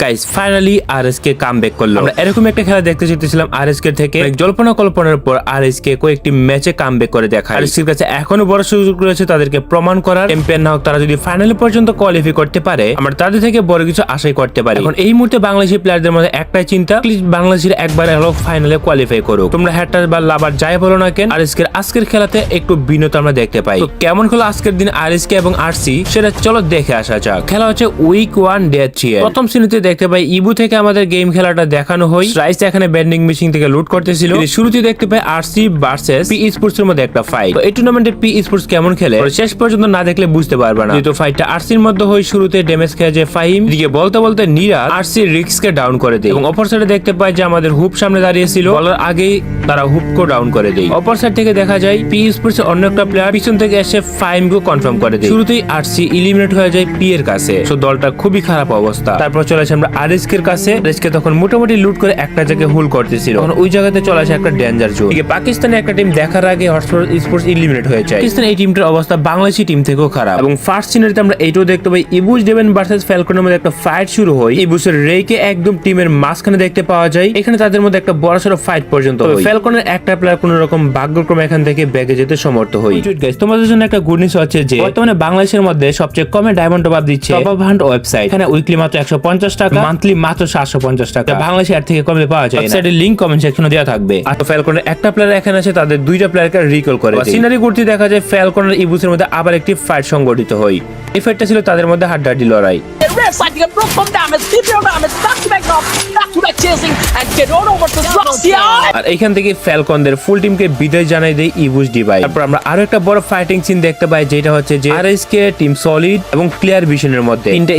Guys finally R S K come back করল। আমরা এরকম একটা খেলা দেখতে চেয়েছিলাম আর এস কে থেকে। জল্পনা কল্পনার পর আর এস কে কয়েকটি ম্যাচে কাম ব্যাক করে দেখা আর এস কের কাছে এখনও বড় সুযোগ রয়েছে তাদেরকে প্রমাণ করার। চ্যাম্পিয়ন না হোক, তারা যদি ফাইনাল পর্যন্ত কোয়ালিফাই করতে পারে, আমরা তাদের থেকে বড় কিছু আশাই করতে পারি। এখন এই মুহূর্তে বাংলাদেশি প্লেয়ারদের মধ্যে একটাই চিন্তা প্লিজ বাংলাদেশের একবার হলো ফাইনালে কোয়ালিফাই করুক। তোমরা হ্যাটার বা লাভার যাই বলো না কেন আর এসকের আজকের খেলাতে একটু ভিন্নতা আমরা দেখতে পাই। কেমন হলো আজকের দিন আর এসকে এবং আরসি সেটা চলো দেখে আসা যাক। খেলা হচ্ছে উইক ওয়ান ডে থ্রি প্রথম শ্রেণীতে দেখতে পাই ইবু থেকে আমাদের গেম খেলাটা দেখানো হয় রাইস এখানে ব্যান্ডিং মেশিন থেকে লুট করতেছিল। শুরুতে দেখতে পাই আরসি ভার্সেস পি স্পোর্টস এর মধ্যে একটা ফাইট এই টুর্নামেন্টে পি স্পোর্টস কেমন খেলে? শেষ পর্যন্ত না দেখলে বুঝতে পারবে না। যেহেতু ফাইটটা আরসির মধ্যে হয় শুরুতে ড্যামেজ খেয়ে যে ফাহিম দিকে বলতে বলতে নিরাজ আরসি রিক্স কে ডাউন করে দেয়। এবং অপর সাইডে দেখতে পাই যে আমাদের হুপ সামনে দাঁড়িয়ে ছিল বলার আগেই তারা হুপ কো ডাউন করে দেয়। অপর সাইড থেকে দেখা যায় পি স্পোর্টস এর অন্য একটা প্লেয়ার পিছন থেকে এসে ফাইম কনফার্ম করে দেয়। শুরুতেই আরসি ইলিমিনেট হয়ে যায় পি এর কাছে। সো দলটা খুবই খারাপ অবস্থা। তারপর চলে আসে আমরা আরএসকে এর কাছে আরএসকে তখন মোটামুটি লুট করে একটা জায়গায় হুল করতেছিল। তখন ওই জায়গাতে চলে আসে একটা ডেঞ্জার জোন এদিকে পাকিস্তানের একটা টিম দেখার আগে হটস্পট স্পোর্টস ইলিমিনেট হয়ে যায় পাকিস্তান এই টিমটার অবস্থা বাংলাদেশি টিম থেকেও খারাপ। এবং ফার্স্ট সিনারিতে আমরা এইটাও দেখতে পাই ইবুস ডেভেন ভার্সেস ফ্যালকনের মধ্যে একটা ফাইট শুরু হয়। ইবুসের রেকে একদম টিমের মাঝখানে দেখতে পাওয়া যায়। এখানে তাদের মধ্যে একটা বড়সড় ফাইট পর্যন্ত হয়। ফ্যালকনের একটা প্লেয়ার কোন রকম ভাগ্যক্রমে এখান থেকে ব্যাগে যেতে সমর্থ হয়। Guys, তোমাদের জন্য একটা গুড নিউজ হচ্ছে যে বর্তমানে বাংলাদেশের মধ্যে সবচেয়ে কমে ডায়মন্ড অভাব দিচ্ছে টপ আপ হান্ট ওয়েবসাইট এখানে উইকলি মাত্র একশো পঞ্চাশ টাকা। মান্থলি মাত্র সাতশো পঞ্চাশ টাকা। বাংলাদেশে এর থেকে কমে পাওয়া যায় ওয়েবসাইটের লিঙ্ক কমেন্ট সেকশনে দেওয়া থাকবে। আর ফ্যালকনের একটা প্লেয়ার এখানে আছে তাদের দুইটা প্লেয়ারকে রিকল করে সিনারি দেখা যায় ফ্যালকনের ইবুসের মধ্যে আবার একটি ফাইট সংগঠিত হয়। এই ফাইটটা ছিল তাদের মধ্যে হাড্ডাহাড্ডি লড়াই। Red side, you get broke from damage, keep your damage, back to back knock, back to back chasing, and get on over to Roxia. আর এখান থেকে ফ্যালকনদের ফুল টিমকে বিদায় জানাই দেয় ইবুস ডিভাই তারপর আমরা আরও একটা বড় ফাইটিং সিন দেখতে পাই যেটা হচ্ছে যে আর কে টিম সলিড এবং ক্লিয়ার ভিশনের মধ্যে। তিনটা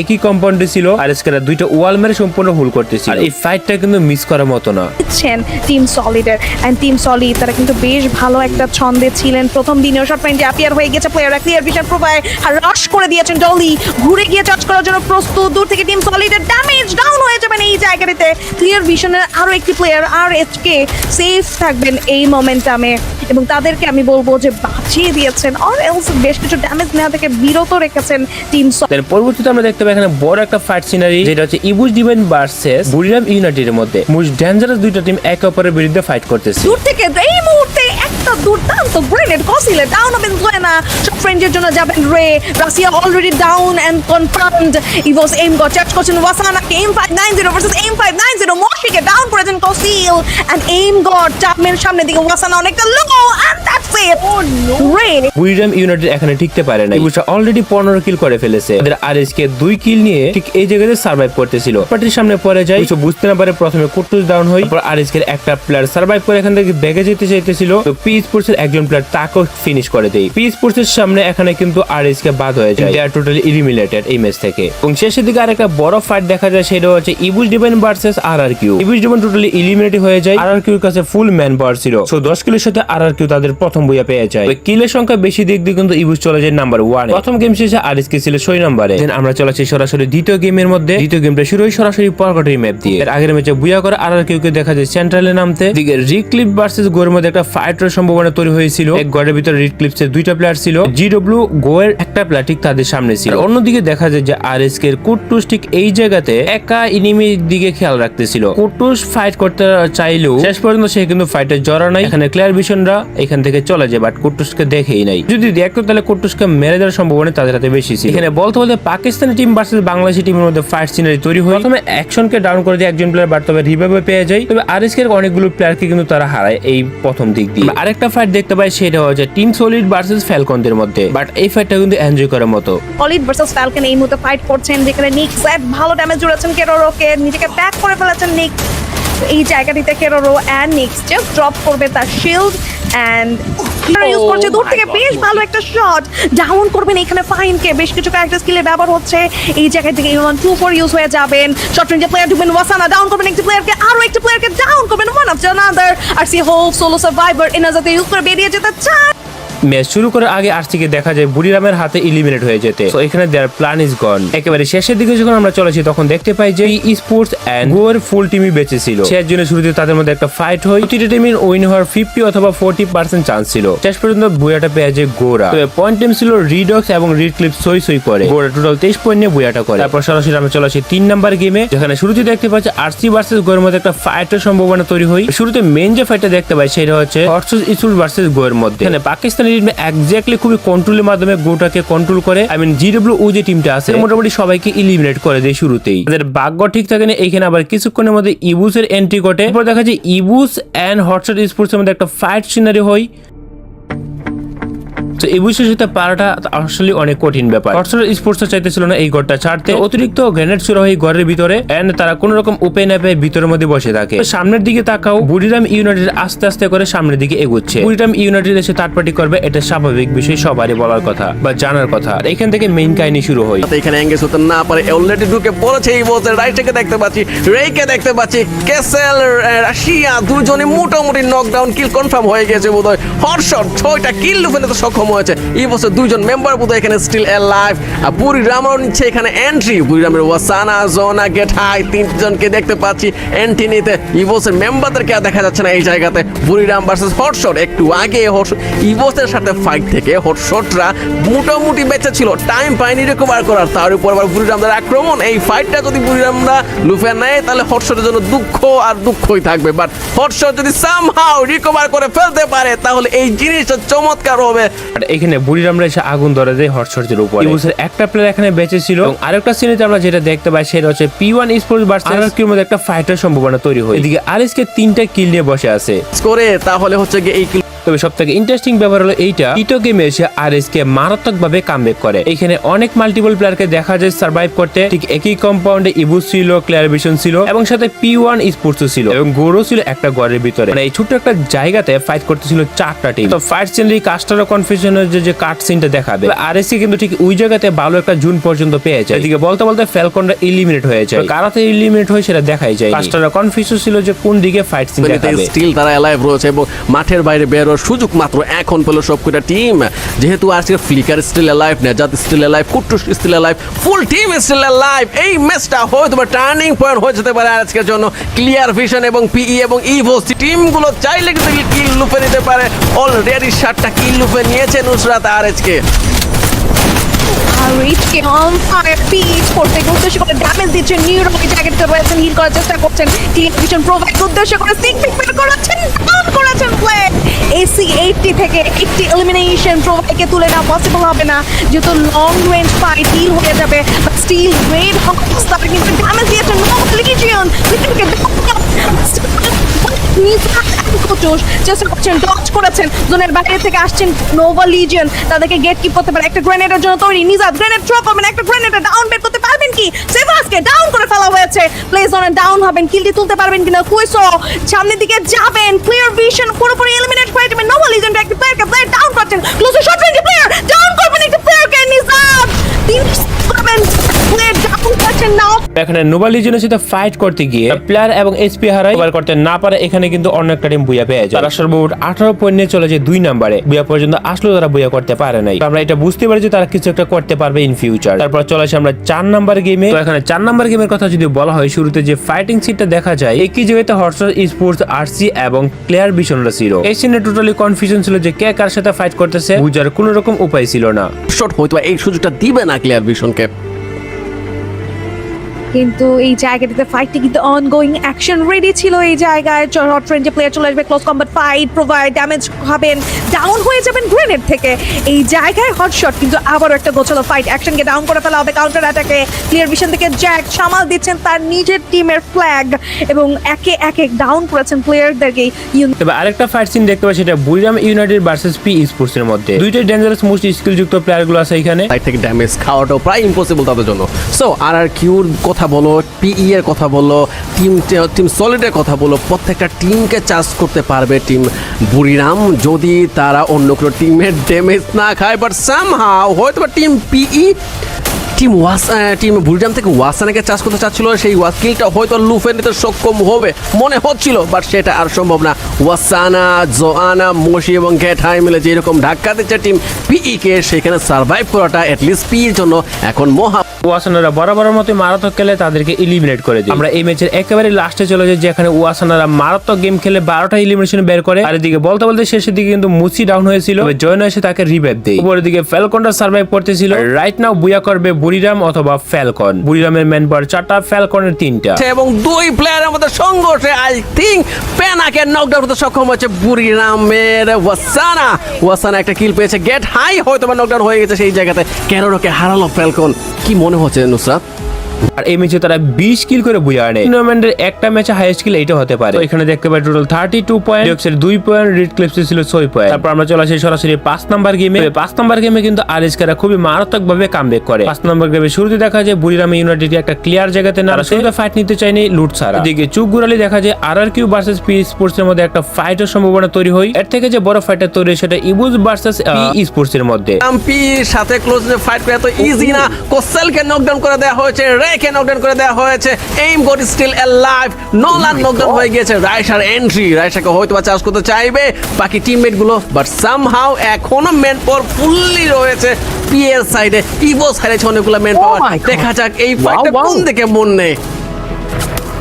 একই কম্পাউন্ডে ছিল আর কেরা দুইটা ওয়াল মেরে সম্পূর্ণ হুল করতেছিল। আর এই ফাইটটা কিন্তু মিস করার মতো না। দিচ্ছেন টিম সলিডের অ্যান্ড টিম সলিড তারা কিন্তু বেশ ভালো একটা ছন্দে ছিলেন। প্রথম দিনেও শর্ট পয়েন্টে অ্যাপিয়ার হয়ে গেছে প্লেয়াররা ক্লিয়ার ভিশন প্রোভাইড আর রাশ করে দিয়েছেন ডলি ঘুরে গিয়ে চার্জ করার জন্য প্রস্তুত। দূর থেকে টিম সলিডের ড্যামেজ ডাউন হয়ে যাবেন এই জায়গাটিতে। ক্লিয়ার ভিশনের আরও একটি প্লেয়ার আর কে সেফ থাকবেন এই মোমেন্টামে এবং তাদেরকে আমি বলব যে বাঁচিয়ে দিয়েছেন আর এলস বেশ কিছু ড্যামেজ নেওয়া থেকে বিরত রেখেছেন টিম দেন পরবর্তীতে আমরা দেখতে পাই এখানে বড় একটা ফাইট সিনারি যেটা হচ্ছে ইবুস ডিভেন ভার্সেস বুড়িরাম ইউনাইটেডের মধ্যে। মোস্ট ডেঞ্জারাস দুইটা টিম একে অপরের বিরুদ্ধে ফাইট করতেছে। দূর থেকে এই মুহূর্তে একটা দুর্দান্ত গ্রেনেড কসিলে ডাউন হবেন জোয়েনা সব ফ্রেন্ডের জন্য যাবেন রে Russia already down and confirmed Evos M got charge করছেন ওয়াসানা M five nine zero versus M five nine zero মশিকে down করেছেন কসিল এন্ড এম গট চাপমের সামনে দিকে ওয়াসানা অনেকটা লো এন্ড ইউনাইটেড এখানে টিকতে পারে না ইবুসা অলরেডি পনেরো কিল করে ফেলেছে। ওদের আরএস কে দুই কিল নিয়ে ঠিক এই জায়গাতে সার্ভাইভ করতেছিল। পার্টির সামনে পরে যায়। কিছু বুঝতে না পারে প্রথমে কুটুস ডাউন হয় তারপর আরএস একটা প্লেয়ার সার্ভাইভ করে এখান থেকে বেগে যেতে চাইতেছিল। তো পি স্পোর্টস এর একজন প্লেয়ার তাকেও ফিনিশ করে দেয় পি স্পোর্টস এর সামনে এখানে কিন্তু আরএস বাদ হয়ে যায়। আর টোটালি ইলিমিনেটেড এই ম্যাচ থেকে। এবং শেষের দিকে আরেকটা বড় ফাইট দেখা যায় সেটা হচ্ছে Evos Divine versus R R Q Evos Divine totally eliminate হয়ে যায়। আর আর কিউর কাছে ফুল ম্যান পাওয়ার ছিল। সো দশ কিলোর সাথে আর আর কিউ তাদের প্রথম বইয়া পেয়ে যায় কিলের সংখ্যা বেশি দিক দিয়ে কিন্তু ইবুস চলে যায় নাম্বার ওয়ান। প্রথম গেম শেষে আর এস কে ছিল ছয় নম্বরে। আমরা চলেছি সরাসরি দ্বিতীয় গেমের মধ্যে। দ্বিতীয় গেমটা শুরু হয় সরাসরি পরকটের ম্যাপ দিয়ে এর আগের ম্যাচে বুয়া করে আর কিউ কে দেখা যায় সেন্ট্রালে নামতে। দিকে রিক্লিপ ভার্সেস গোয়ের মধ্যে একটা ফাইটের সম্ভাবনা তৈরি হয়েছিল। এক গড়ের ভিতরে রিক্লিপস এর দুইটা প্লেয়ার ছিল। জি ডব্লিউ গোয়ের একটা প্লেয়ার ঠিক তাদের সামনে ছিল। অন্যদিকে দেখা যায় যে আর এস কে কুটুস ঠিক এই জায়গাতে একা ইনিমির দিকে খেয়াল রাখতেছিল। কুটুস ফাইট করতে চাইলেও শেষ পর্যন্ত সে কিন্তু ফাইটে জড়া নাই। এখানে ক্লিয়ার ভিশনরা এখান থেকে চলে যায় বাট কুটুসকে দেখেই নাই। যদি দেখতো তাহলে কুটুসকে মেরে দেওয়ার সম্ভাবনা তাদের হাতে বেশি ছিল। এখানে বলতে বলতে পাকিস্তানি টিম ভার্সেস বাংলাদেশি টিমের মধ্যে ফাইট সিনারি তৈরি হয় প্রথমে অ্যাকশনকে ডাউন করে দিয়ে একজন প্লেয়ার বাট তবে রিভাইভে পেয়ে যায়। তবে আর এস অনেকগুলো প্লেয়ারকে কিন্তু তারা হারায় এই প্রথম দিক দিয়ে। আরেকটা ফাইট দেখতে পাই, সেটা হচ্ছে টিম সলিড ভার্সেস ফ্যালকনদের মধ্যে। বাট এই ফাইটটা কিন্তু এনজয় করার মতো। সলিড ভার্সেস ফ্যালকন এই মুহূর্তে ফাইট করছেন, যেখানে নিক ভালো ড্যামেজ জুড়েছেন কেরোরোকে নিজেকে ব্যাক করে ফেলেছেন নিক এই জায়গাটিতে কেরোরো অ্যান্ড নিক্স জাস্ট ড্রপ করবে তার শিল্ড অ্যান্ড ইউজ করছে। দূর থেকে বেশ ভালো একটা শট ডাউন করবেন এখানে ফাইনকে বেশ কিছু ক্যারেক্টার স্কিলে ব্যবহার হচ্ছে। এই জায়গা থেকে ইউন টু ফোর ইউজ হয়ে যাবেন। শর্ট রেঞ্জে প্লেয়ার ঢুকবেন ওয়াসানা ডাউন করবেন একটি প্লেয়ারকে আরও একটি প্লেয়ারকে ডাউন করবেন one of another R C whole solo survivor এনাজাতে use করে বেরিয়ে যেতে চান ম্যাচ শুরু করার আগে আরসিকে দেখা যায় বুড়িরামের হাতে ইলিমিনেট হয়ে যেতে। তো এখানে দেয়ার প্ল্যান ইজ গন একেবারে শেষের দিকে যখন আমরা চলেছি তখন দেখতে পাই যে স্পোর্টস এন্ড গোয়ের ফুল টিমই বেঁচে ছিল। শেষ জন্য শুরুতে তাদের মধ্যে একটা ফাইট হয়। প্রতিটা টিমের উইন হওয়ার ফিফটি অথবা ফোর্টি পার্সেন্ট চান্স ছিল। শেষ পর্যন্ত বুয়াটা পেয়ে যায় গোরা। তবে পয়েন্ট টিম ছিল রিডক্স এবং রিড ক্লিপ সই সই করে। গোরা টোটাল তেইশ পয়েন্ট নিয়ে বুয়াটা করে। তারপর সরাসরি আমরা চলে আসি তিন নাম্বার গেমে যেখানে শুরুতে দেখতে পাচ্ছি আরসি ভার্সেস গোয়ের মধ্যে একটা ফাইটের সম্ভাবনা তৈরি হয়। শুরুতে মেন যে ফাইটটা দেখতে পাই, সেটা হচ্ছে হর্সেস ইসুল ভার্সেস গোয়ের মধ্যে। এখানে পাকিস্তানি টিম একজাক্টলি খুবই কন্ট্রোলের মাধ্যমে গোটাকে কন্ট্রোল করে আই মিন জিডব্লিউ ও যে টিমটা আছে মোটামুটি সবাইকে ইলিমিনেট করে দেয় শুরুতেই। তাদের ভাগ্য ঠিক থাকে না এখানে আবার কিছুক্ষণের মধ্যে ইবুসের এন্ট্রি ঘটে। এরপর দেখা যায় ইবুস অ্যান্ড হটস্টার স্পোর্টস এর মধ্যে একটা ফাইট সিনারি হয়। তো এই বিষয়ের সাথে পারাটা আসলে অনেক কঠিন ব্যাপার। হটস্টার স্পোর্টস চাইতেছিল না এই ঘরটা ছাড়তে। অতিরিক্ত গ্রেনেড ছিল এই ঘরের ভিতরে এন্ড তারা কোন রকম উপে না পেয়ে ভিতরের মধ্যে বসে থাকে। সামনের দিকে তাকাও বুড়িরাম ইউনাইটেড আস্তে আস্তে করে সামনের দিকে এগোচ্ছে। বুড়িরাম ইউনাইটেড এসে থার্ড পার্টি করবে এটা স্বাভাবিক বিষয় সবারই বলার কথা বা জানার কথা। আর এখান থেকে মেইন কাহিনী শুরু হয়। এখানে এঙ্গেজ হতে না পারে অলরেডি ঢুকে পড়েছে এই বলতে রাইটকে দেখতে পাচ্ছি রেইকে দেখতে পাচ্ছি কেসেল রাশিয়া দুজনে মোটামুটি নকডাউন কিল কনফার্ম হয়ে গেছে বোধহয়। হটশট ছয়টা কিল লুফে নিতে সক্ষম হয়েছে এই বছর দুইজন মেম্বার বোধহয় এখানে স্টিল এ লাইভ আর বুড়িরামও নিচ্ছে এখানে এন্ট্রি বুড়িরামের ওয়াসানা, জোনা গেট হাই তিনজনকে দেখতে পাচ্ছি এন্ট্রি নিতে। ইভোসের মেম্বারদেরকে আর দেখা যাচ্ছে না এই জায়গাতে। Buriram versus hotshot. একটু আগে ইভোসের সাথে ফাইট থেকে হটশটরা মোটামুটি বেঁচে ছিল। টাইম পায়নি রিকভার করার। তার উপর আবার বুড়িরামদের আক্রমণ। এই ফাইটটা যদি বুড়িরামরা লুফে নেয়, তাহলে হটশটের জন্য দুঃখ আর দুঃখই থাকবে। বাট হটশট যদি সামহাও রিকভার করে ফেলতে পারে, তাহলে এই জিনিসটা চমৎকার হবে। আর এখানে বুড়িরামরা এসে আগুন ধরে দেয় হটশটের উপর। বছর একটা প্লেয়ার এখানে বেঁচে ছিল। এবং আরেকটা সিনেতে আমরা যেটা দেখতে পাই সেটা হচ্ছে পি ওয়ান স্পোর্টস আরআরকির মধ্যে একটা ফাইটার সম্ভাবনা তৈরি হয়। এদিকে আরএসকে তিনটা কিল নিয়ে বসে আছে। স্কোরে তাহলে হচ্ছে গিয়ে এই কিল তবে সব থেকে ইন্টারেস্টিং ব্যাপার হলো এইটা টিটো গেমে এসে আর এস কে মারাত্মক ভাবে কামব্যাক করে। এখানে অনেক মাল্টিপল প্লেয়ারকে দেখা যায় সার্ভাইভ করতে ঠিক একই কম্পাউন্ডে ইবুস ছিল ক্লিয়ার ভিশন ছিল এবং সাথে পি ওয়ান স্পোর্টস ছিল এবং গোরো ছিল একটা ঘরের ভিতরে। মানে এই ছোট্ট একটা জায়গাতে ফাইট করতেছিল চারটা টিম তো ফাইট সিনারি কাস্টার কনফিউশনের যে যে কাট সিনটা দেখাবে। আর এস কিন্তু ঠিক ওই জায়গাতে ভালো একটা জুন পর্যন্ত পেয়ে যায় এদিকে বলতে বলতে ফ্যালকনরা ইলিমিনেট হয়ে যায়। কারাতে ইলিমিনেট হয় সেটা দেখাই যায় কাস্টার কনফিউশন ছিল যে কোন দিকে ফাইট সিন দেখাবে। স্টিল তারা অ্যালাইভ রয়েছে এবং মাঠের বাইরে সুযোগ মাত্র এখন পেল সবকটা টিম যেহেতু আজকে ফ্লিকার স্টিল লাইফ নেজাত still life কুট্টুস still life full team still life এই ম্যাচটা হয়তো বা টার্নিং পয়েন্ট হয়ে যেতে পারে আজকের জন্য। ক্লিয়ার ভিশন এবং পিই এবং ইভোস টিমগুলো চাইলে কিন্তু কিল লুপে নিতে পারে। অলরেডি সাতটা কিল লুপে নিয়েছে নুসরাত আর আজকে রিচকে করতে উদ্দেশ্য করে ড্যামেজ করার চেষ্টা করছেন। ক্লিন ভিশন প্রোভাইড উদ্দেশ্য করে এসি এইটটি থেকে একটি এলিমিনেশন প্রোভাইডকে তুলে নেওয়া পসিবল হবে না। যেহেতু লং রেঞ্জ ফাইট হিল হয়ে যাবে স্টিল রেড হকস তারা কিন্তু ড্যামেজ দিয়েছেন নো লিজিয়ন চেষ্টা করছেন ডচ করেছেন। জোনের বাইরে থেকে আসছেন নোভা লিজিয়ন তাদেরকে গেট কিপ করতে পারে। একটা গ্রেনেডের জন্য তৈরি। নিজাদ গ্রেনেড থ্রো করবেন। একটা গ্রেনেডে ডাউন কি? সেভাসকে ডাউন করে ফেলা হয়েছে। প্লে জোনে ডাউন হবেন কিলটি তুলতে পারবেন কিনা কুইসো সামনের দিকে যাবেন ক্লিয়ার ভিশন পুরোপুরি এলিমিনেট করে দেবেন। নোভা লিজেন্ড একটা প্লেয়ারকে প্লেয়ার ডাউন করছেন। ক্লোজ শট রেঞ্জে প্লেয়ার এখানে নোবাল লিজনের সাথে ফাইট করতে গিয়ে প্লেয়ার এবং এসপি হারাই কভার করতে না পারে এখানে কিন্তু অন্য একটা টিম বুয়া পেয়ে যায়। তারা সর্বমোট আঠারো পয়েন্ট নিয়ে চলে যায় দুই নাম্বারে বুয়া পর্যন্ত আসলেও তারা বুয়া করতে পারে নাই। আমরা এটা বুঝতে পারি যে তারা কিছু একটা করতে পারবে ইন ফিউচার তারপর চলে আসে আমরা চার নাম্বার গেমে এখানে চার নাম্বার গেমের কথা যদি বলা হয় শুরুতে যে ফাইটিং সিটটা দেখা যায় একই জায়গাতে হটস্টার স্পোর্টস আরসি এবং প্লেয়ার বিশনরা ছিল। এই সিনে টোটালি কনফিউশন ছিল যে কে কার সাথে ফাইট করতেছে বুঝার কোনো রকম উপায় ছিল না। শট হয়তো বা এই সুযোগটা দিবে না ক্লিয়ার ভিশনকে কিন্তু এই জায়গাটিতে ফাইটটি কিন্তু অনগোয়িং অ্যাকশন রেডি ছিল এই জায়গায়। শর্ট রেঞ্জে প্লেয়ার চলে আসবে close combat fight provide damage হবেন ডাউন হয়ে যাবেন গ্রেনেড থেকে। এই জায়গায় হট শট কিন্তু আবারও একটা গোছালো ফাইট অ্যাকশনকে ডাউন করে ফেলা হবে কাউন্টার অ্যাটাকে ক্লিয়ার ভিশন থেকে জ্যাক সামাল দিচ্ছেন তার নিজের টিমের ফ্ল্যাগ এবং একে একে ডাউন করেছেন প্লেয়ারদেরকে তবে আরেকটা ফাইট সিন দেখতে পাচ্ছি এটা Buriram United versus P sports এর মধ্যে। দুইটাই ডেঞ্জারাস মোস্ট স্কিল যুক্ত প্লেয়ারগুলো আছে এখানে। সাইড থেকে ড্যামেজ খাওয়াটাও প্রায় ইম্পসিবল তাদের জন্য। সো আর আর কিউর কথা বলো পিই এর কথা বলো টিম টিম সলিডের কথা বলো, প্রত্যেকটা টিমকে চার্জ করতে পারবে টিম বুড়িরাম। যদি তারা অন্য কোনো টিমের ড্যামেজ না খায় বাট সামহাও হয়তো টিম পিই টিম ওয়াস টিম বুলজাম থেকে ওয়াসানাকে চাষ করতে চাচ্ছিল সেই ওয়াকিলটা হয়তো লুফে নিতে সক্ষম হবে মনে হচ্ছিল বাট সেটা আর সম্ভব না। ওয়াসানা জোয়ানা মোশি এবং গেঠাই মিলে যেরকম ধাক্কা দিচ্ছে টিম পিই কে সেখানে সার্ভাইভ করাটা অ্যাটলিস্ট পির জন্য এখন মহা ওয়াসানারা বরাবরের মতো মারাত্মক খেলে তাদেরকে ইলিমিনেট করে দিই আমরা এই ম্যাচের একেবারে লাস্টে চলে যাই যেখানে ওয়াসানারা মারাত্মক গেম খেলে বারোটা ইলিমিনেশন বের করে। আর এদিকে বলতে বলতে শেষের দিকে কিন্তু মুসি ডাউন হয়েছিল। জয়ন এসে তাকে রিভাইভ দেয়। উপরের দিকে ফ্যালকনটা সার্ভাইভ করতেছিল। রাইট নাও বুয়া করবে বুড়িরাম অথবা ফ্যালকন। বুড়িরামের ম্যান চারটা, ফ্যালকনের তিনটা। এবং দুই প্লেয়ারের মধ্যে সংঘর্ষে আই থিঙ্ক পেনাকে নকডাউন করতে সক্ষম হয়েছে বুড়িরামের ওয়াসানা। ওয়াসানা একটা কিল পেয়েছে গেট হাই হয়তো বা নকডাউন হয়ে গেছে সেই জায়গাতে। কেন ক্যারোরকে হারালো ফ্যালকন। কি মনে হচ্ছে নুসরাত? আর এই ম্যাচে তারা বিশ কিল করে বুয়া আনে। টুর্নামেন্টের একটা ম্যাচে হাইয়েস্ট কিল এইটা হতে পারে। এখানে দেখতে পাই টোটাল থার্টি টু পয়েন্ট ডিওক্সের দুই পয়েন্ট রিড ক্লিপসে ছিল ছয় পয়েন্ট তারপর আমরা চলে আসি সরাসরি পাঁচ নাম্বার গেমে পাঁচ নাম্বার গেমে কিন্তু আরএসকেরা খুবই মারাত্মক ভাবে কামব্যাক করে। পাঁচ নাম্বার গেমে শুরুতে দেখা যায় বুড়িরামে ইউনাইটেড একটা ক্লিয়ার জায়গাতে না শুরুতে ফাইট নিতে চায়নি লুট ছাড়া। এদিকে চুপ গুড়ালি দেখা যায় R R Q versus P sports এর মধ্যে একটা ফাইটের সম্ভাবনা তৈরি হয়। এর থেকে যে বড় ফাইটার তৈরি হয় সেটা ইবুজ ভার্সেস পি স্পোর্টস এর মধ্যে। এমপির সাথে ক্লোজ ফাইট করে এত ইজি না। কোসেলকে নকডাউন করে দেওয়া হয়েছে। রেকে নকডাউন করে দেওয়া হয়েছে। Aim got still live Nolan knockdown হয়ে গিয়েছে। রাইসার এন্ট্রি রাইসাকে হয়তো বা চার্জ করতে চাইবে। বাকি টিমমেটগুলো বাট সামহাউ এখনও মেন পর ফুললি রয়েছে পিএল সাইডে ইভো সাইডে অনেকগুলো মেন পাওয়ার দেখা যাক এই ফাইটটা. কোন দিকে মন নেই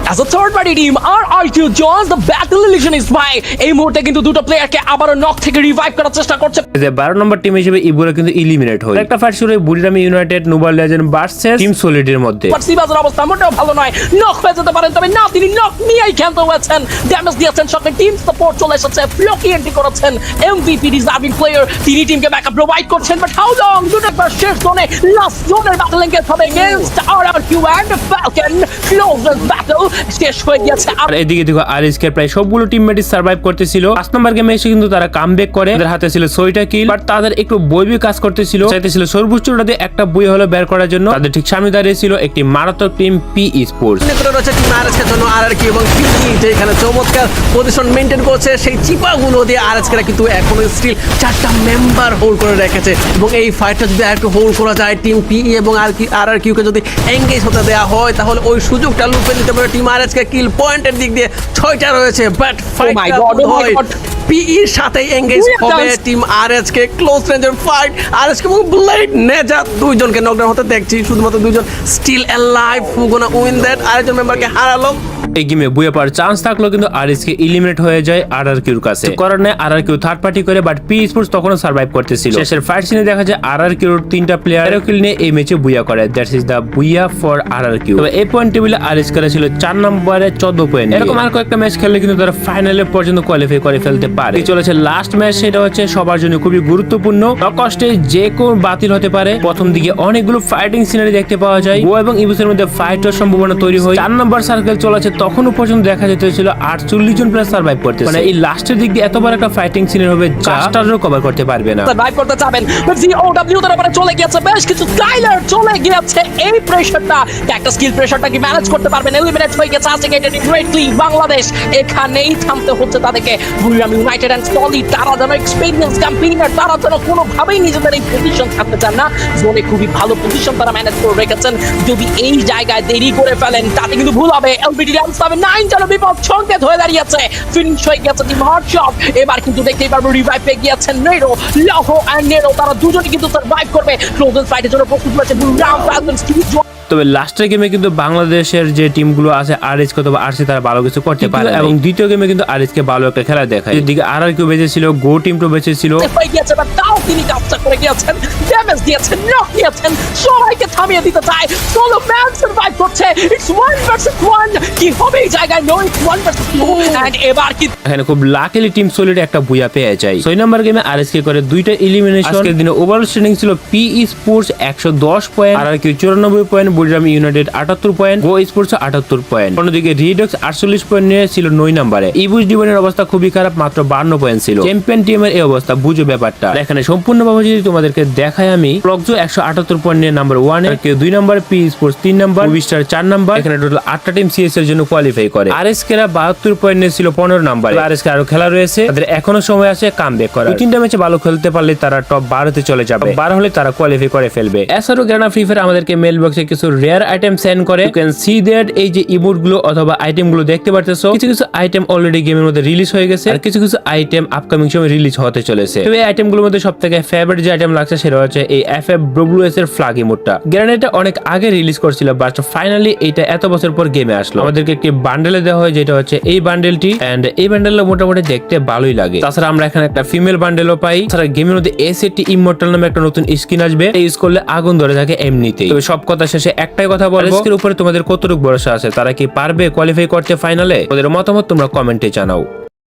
As a third party team, RRQ joins the battle illusion is by এই মুহূর্তে কিন্তু দুটো প্লেয়ারকে আবারও নক থেকে রিভাইভ করার চেষ্টা করছে। যে বারো নম্বর টিম হিসেবে ইবুরা কিন্তু ইলিমিনেট হয় একটা ফাইট শুরু হয় Buriram United Noble legend versus team সলিডের মধ্যে। বাট সিবাজের অবস্থা মোটেও ভালো নয়। নক হয়ে যেতে পারেন তবে না তিনি নক নিয়েই খেলতে হয়েছেন। ড্যামেজ দিয়েছেন সাথে টিম সাপোর্ট চলে এসেছে ফ্লোকি এন্ট্রি করেছেন। এমভিপি রিজার্ভিং প্লেয়ার তিনি টিমকে ব্যাকআপ প্রোভাইড করছেন। বাট হাউ লং দুটো একবার শেষ জোনে লাস্ট জোনের ব্যাটল এঙ্গেজ হবে against RRQ and Falcon closest battle শেষ হয়ে গিয়েছে। আর এদিকে দেখো প্রায় সবগুলো টিমমেটই সার্ভাইভ করতেছিল। পাঁচ নম্বর গেমে এসে কিন্তু তারা কামব্যাক করে। তাদের হাতে ছিল ছয়টা কিল বাট তাদের একটু বইবি কাজ করতেছিল। চাইতেছিল সর্বোচ্চটা দিয়ে একটা বই হলো বের করার জন্য। তাদের ঠিক সামনে দাঁড়িয়েছিল একটি মারাত্মক টিম পি স্পোর্টস রয়েছে টিম আরএসকে জন্য আরআরকি এবং যে এখানে চমৎকার পজিশন মেনটেন করছে। সেই চিপাগুলো দিয়ে আরএসকেরা কিন্তু এখনও স্টিল চারটা মেম্বার হোল্ড করে রেখেছে। এবং এই ফাইটটা যদি হোল্ড করা যায় টিম পিই এবং আর কি আর আর কিউকে যদি এঙ্গেজ হতে দেওয়া হয় তাহলে ওই সুযোগটা লুপে নিতে পারে টিম আরএসকে কিল পয়েন্টের দিক দিয়ে ছয়টা রয়েছে বাট ফাইট পিইর সাথে এঙ্গেজ হবে টিম আরএস কে ক্লোজ রেঞ্জের ফাইট আরএসকে ব্লেড নেজা দুইজনকে নকডাউন হতে দেখছি শুধুমাত্র দুইজন still alive who gonna win that আরেকজন মেম্বারকে হারালো। এই গেমে বুয়ে পাওয়ার চান্স থাকলেও কিন্তু আরএসকে ইলিমিনেট হয়ে যায় আর আর কিউর কাছে। নেই R R Q third party করে বাট পি স্পোর্টস তখনও সার্ভাইভ করতেছিল। শেষের ফাইট সিনে দেখা যায় আর আর কিউর তিনটা প্লেয়ার কিল নিয়ে এই ম্যাচে বুয়া করে। দ্যাটস ইজ দা বুয়া ফর আর আর কিউ তবে এই পয়েন্ট টেবিলে আরএস করা ছিল চার নম্বরে চোদ্দ পয়েন্ট এরকম আর কয়েকটা ম্যাচ খেললে কিন্তু তারা ফাইনালে পর্যন্ত কোয়ালিফাই করে ফেলতে পারে। চলেছে লাস্ট ম্যাচ সেটা হচ্ছে সবার জন্য খুবই গুরুত্বপূর্ণ। কষ্টে যে কোন বাতিল হতে পারে। প্রথম দিকে অনেকগুলো ফাইটিং সিনারি দেখতে পাওয়া যায়। ও এবং ইবুসের মধ্যে ফাইটের সম্ভাবনা তৈরি হয়। চার নম্বর সার্কেল চলেছে তখনও পর্যন্ত দেখা যেতে হয়েছিল আটচল্লিশ জন প্লেয়ার সার্ভাইভ করতে। মানে এই লাস্টের দিক দিয়ে এত বড় একটা ফাইটিং সিনারি হবে কভার করতে পারবে না। সার্ভাইভ করতে চাবেন। জিওডব্লিউ তার উপরে চলে গিয়েছে। বেশ কিছু স্কাইলার চলে গিয়েছে। এই প্রেসারটা একটা স্কিল প্রেসারটা কি ম্যানেজ করতে পারবেন? এলিমিনেট হয়ে গেছে আসিকেটেড গ্রেটলি বাংলাদেশ এখানেই থামতে হচ্ছে তাদেরকে। বুড়িরাম ইউনাইটেড অ্যান্ড স্টলি তারা যেন এক্সপিরিয়েন্স ক্যাম্পেইনার তারা যেন কোনোভাবেই নিজেদের এই পজিশন থাকতে চান না। জোনে খুবই ভালো পজিশন তারা ম্যানেজ করে রেখেছেন। যদি এই জায়গায় দেরি করে ফেলেন তাতে কিন্তু ভুল হবে। এলবিডি সেভেন নাইন যেন বিপদ সংকেত হয়ে দাঁড়িয়েছে। ফিনিশ হয়ে গেছে টিম হটশট এবার কিন্তু দেখতেই পারব রিভাইভ পেয়ে গিয়েছেন নেরো লহো অ্যান্ড নেরো তারা দুজনে কিন্তু সার্ভাইভ করবে। ফাইটের জন্য প্রস্তুত রয়েছে তবে লাস্টের গেমে কিন্তু বাংলাদেশের যে টিমগুলো আছে আর এস অথবা আরসি তারা ভালো কিছু করতে পারে এবং দ্বিতীয় গেমে কিন্তু আর কে ভালো একটা খেলা দেখায়। এদিকে আর আর কেউ বেঁচেছিল গো টিমটা বেঁচেছিল হয়ে গিয়েছে বা তাও তিনি কাজটা করে গিয়েছেন। ড্যামেজ দিয়েছেন নক দিয়েছেন। সবাইকে থামিয়ে দিতে চায়। সোলো ম্যান সার্ভাইভ করছে। ইটস ওয়ান ভার্সেস ওয়ান কি হবে এই জায়গায় no it's one versus two and এবার কি এখানে খুব লাকিলি টিম সলিড একটা বুয়া পেয়ে যায়। ছয় নম্বর গেমে আর এস করে দুইটা এলিমিনেশন আজকের দিনে ওভারঅল স্ট্যান্ডিং ছিল পি স্পোর্টস একশো দশ পয়েন্ট আর আর কিউ চুরানব্বই পয়েন্ট বুড়িরাম ইউনাইটেড আটাত্তর পয়েন্ট গো স্পোর্টস আটাত্তর পয়েন্ট অন্যদিকে রিডক্স আটচল্লিশ পয়েন্ট নিয়ে ছিল নয় নম্বরে ইবুস ডিবনের অবস্থা খুবই খারাপ মাত্র বান্ন পয়েন্ট ছিল। চ্যাম্পিয়ন টিমের এই অবস্থা বুঝো ব্যাপারটা। আর এখানে সম্পূর্ণভাবে যদি তোমাদেরকে দেখাই আমি একশো আটাত্তর পয়েন্ট নিয়ে নাম্বার ওয়ান কেউ দুই নম্বর পি স্পোর্টস তিন নম্বর স্টার চার নম্বর এখানে টোটাল আটটা টিম সিএস এর জন্য কোয়ালিফাই করে। আর এস কেরা বাহাত্তর পয়েন্ট নিয়েছিল পনেরো নাম্বার। আর এস আরও খেলা রয়েছে। তাদের এখনও সময় আছে কাম ব্যাক করার তিনটা ম্যাচে ভালো খেলতে পারলে তারা টপ বারোতে চলে যাবে। বারো হলে তারা কোয়ালিফাই করে ফেলবে। এছাড়াও গ্রানা ফ্রি ফায়ার আমাদেরকে মেল বক্সে কিছু রেয়ার আইটেম সেন্ড করে। ইউ ক্যান সি দ্যাট এই যে ইমোটগুলো অথবা আইটেমগুলো দেখতে পারতেছো কিছু কিছু আইটেম অলরেডি গেমের মধ্যে রিলিজ হয়ে গেছে আর কিছু কিছু আইটেম আপকামিং সময় রিলিজ হতে চলেছে। এই আইটেমগুলোর মধ্যে সব থেকে ফেভারিট যে আইটেম লাগছে সেটা হচ্ছে এই এফ এফ ব্লু এস এর ফ্লাগ ইমোটটা গ্রানাইটটা অনেক আগে রিলিজ করছিল বাট ফাইনালি এটা এত বছর পর গেমে আসলো। আমাদেরকে একটি বান্ডেলে দেওয়া হয়, যেটা হচ্ছে এই বান্ডেলটি এন্ড এই বান্ডেলটা মোটামুটি দেখতে ভালোই লাগে। তাছাড়া আমরা এখানে একটা ফিমেল বান্ডেলও পাই। তাছাড়া গেমের মধ্যে এস এটি ইমোর্টাল নামে একটা নতুন স্কিন আসবে। ইউজ করলে আগুন ধরে থাকে এমনিতেই। তবে সব কথা শেষে একটাই কথা বলব। এর উপরে তোমাদের কতটুকু ভরসা আছে? তারা কি পারবে কোয়ালিফাই করতে ফাইনালে তোমাদের মতামত তোমরা কমেন্টে জানাও।